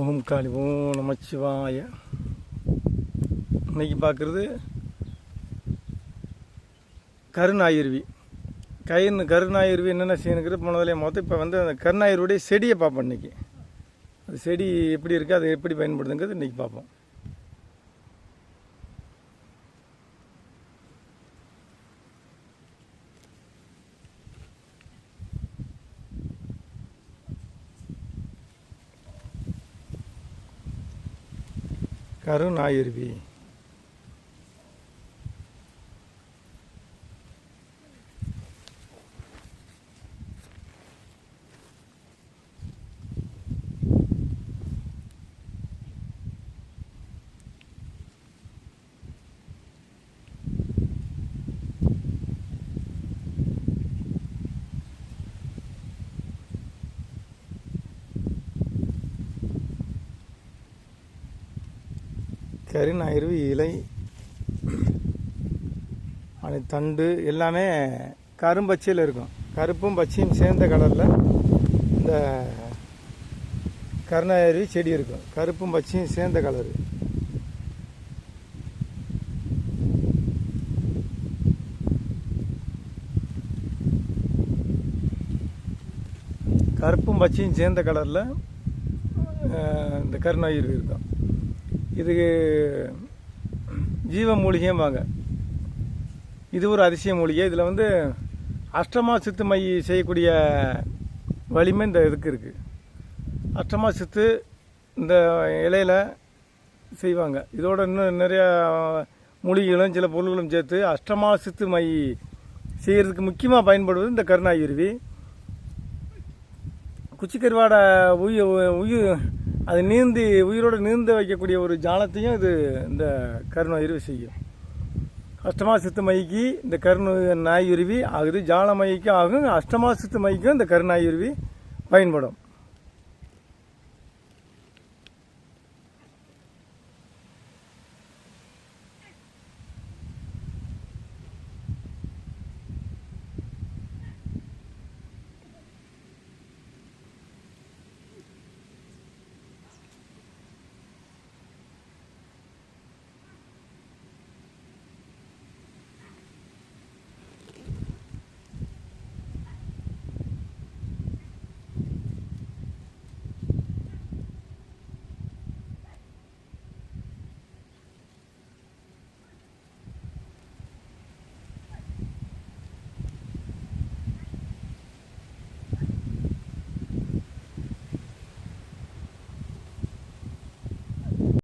ஓம் காளி ஓம் நமச்சிவாய இன்னைக்கு பார்க்குறது கருநாயிருவி கயிறு கருநாயிருவி என்னென்ன செய்யணுங்கிறது போனதிலே மொத்தம் இப்போ வந்து அந்த கருநாயிருடைய செடியை பார்ப்போம் இன்றைக்கி அது செடி எப்படி இருக்குது அது எப்படி பயன்படுதுங்கிறது இன்றைக்கி பார்ப்போம். கருநாயிருவி கருநாயிருவி இலை அது தண்டு எல்லாமே கரும்பச்சையில் இருக்கும். கருப்பும் பச்சையும் சேர்ந்த கலரில் இந்த கருணாயருவி செடி இருக்கும். கருப்பும் பச்சையும் சேர்ந்த கலரு. கருப்பும் பச்சையும் சேர்ந்த கலரில் இந்த கருணாயிரு இருக்கும். இதுக்கு ஜீவ மூலிகைம்பாங்க இது ஒரு அதிசய மூலிகை. இதில் வந்து அஷ்டமா சித்து மை செய்யக்கூடிய வலிமை இந்த இதுக்கு இருக்குது அஷ்டமா சித்து இந்த இலையில் செய்வாங்க. இதோட இன்னும் நிறையா மூலிகைகளும் சில பொருள்களும் சேர்த்து அஷ்டமா சித்து மை செய்கிறதுக்கு முக்கியமாக பயன்படுவது இந்த கருணாயிருவி. குச்சிக்கருவாடை உயிர் உயிர் அது நீந்தி உயிரோடு நீந்த வைக்கக்கூடிய ஒரு ஜாலத்தையும் இது இந்த கருணாயிருவி செய்யும். அஷ்டமா சித்து மைக்கு இந்த கருணு நாயுருவி ஆகுது. ஜால ஆகும் அஷ்டமா சித்து மைக்கும் இந்த கருணாயுருவி பயன்படும்.